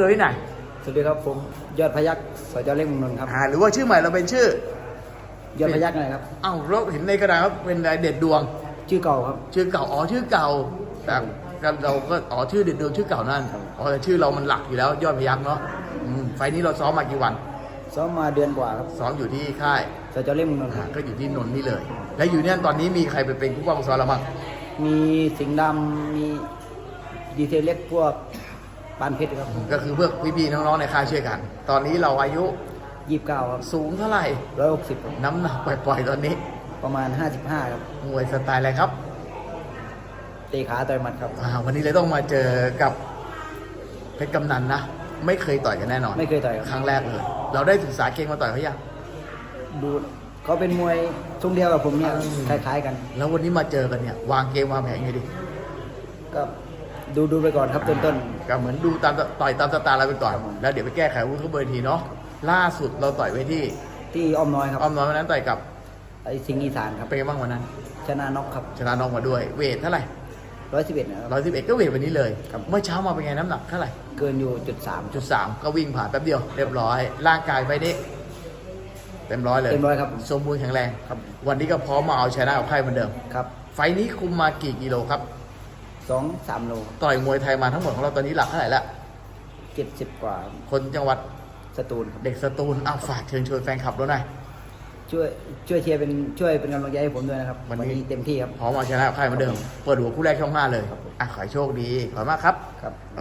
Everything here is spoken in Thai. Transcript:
เลยที่ไหนสวัสดีครับผมยอดพยักสจเล็กเมืองนนท์ครับอ่าหรือว่าชื่อใหม่เราเป็นชื่อ ยอดพยักอะไรครับอ้าวเราเห็นในกระดาษว่าเป็นอะไรเด็ดดวง ชื่อเก่าครับ ชื่อเก่าอ๋อชื่อเก่าแต่เราก็อ๋อชื่อเด็ดดวงชื่อเก่านั่นอ๋อแต่ชื่อเรามันหลักอยู่แล้วยอดพยักเนาะอืมไฟล์นี้เราซ้อมมากี่วัน ซ้อมมาเดือนกว่าครับซ้อมอยู่ที่ค่ายสจเล็กเมืองนนท์คอ่ารับก็อยู่ที่นนท์นี่เลย แล้วอยู่เนี่ยตอนนี้มีใครไปเป็นผู้ป้องซ้อมเราบ้างมีสิงห์ดำมีดีเทลเล็กพวก ปานเพชรครับก็คือเพื่อพี่ๆน้องๆในค่ายช่วยกัน ตอนนี้เราอายุยี่สิบเก้าครับสูงเท่าไหร่ร้อยหกสิบน้ำหนักปล่อยๆตอนนี้ ประมาณห้าสิบห้าครับมวยสไตล์อะไรครับเตะขาต่อยหมัดครับอ่าวันนี้เลยต้องมาเจอกับเพชรกำนันนะไม่เคยต่อยกันแน่นอน ไม่เคยต่อยครับครั้งแรกเลยเราได้ศึกษาเก่งมาต่อยเขายังดูเขาเป็นมวยทรงเดียวกับผมเนี่ยอืมคล้ายๆกัน แล้ววันนี้มาเจอกันเนี่ยวางเกมวางแผนยังไงดีก็ ดูดูไปก่อนครับต้นต้น ก็เหมือนดูตามต่อยตามสไตล์เราไปก่อน ครับผม แล้วเดี๋ยวไปแก้ไขวุ้นเขาเบอร์ทีเนาะล่าสุดเราต่อยไว้ที่ๆที่อ้อมน้อยครับอ้อมน้อยวันนั้นต่อยกับไอ้สิงห์อีสานครับเป็นไงบ้างวันนั้น ชนะน็อกครับชนะน้องมาด้วย เวทเท่าไหร่ร้อยสิบเอ็ดนะครับ ร้อยสิบเอ็ดก็เวทวันนี้เลย ครับ เมื่อเช้ามาเป็นไงน้ำหนักเท่าไหร่เกินอยู่จุดสามจุดสามก็วิ่งผ่านแป๊บเดียวเรียบร้อย ร่างกายไปนี้เต็มร้อยเลยเต็มร้อยครับสมบูรณ์แข็งแรง ครับวันนี้ก็พร้อมมาเอาชนะกับใครเหมือนเดิม ครับ ไฟล์นี้คุมมากี่กิโลครับ สองสามโลต่อยมวยไทยมาทั้งหมดของเราตอนนี้หลักเท่าไหร่ละเจ็ดสิบกว่าครับคนจังหวัดสตูลครับเด็กสตูลอ้าวฝากเชิญชวนแฟนคลับเราหน่อยช่วยช่วยเชียร์เป็นช่วยเป็นกำลังใจให้ผมด้วยนะครับวัวันนนี้นี้เต็มที่ครับพร้อมเอาชนะกับใครเหมือนเดิมเปิดหัวคู่แรกช่องห้าเลยอะขอให้โชคดีขอบคุณมากครับครับโอ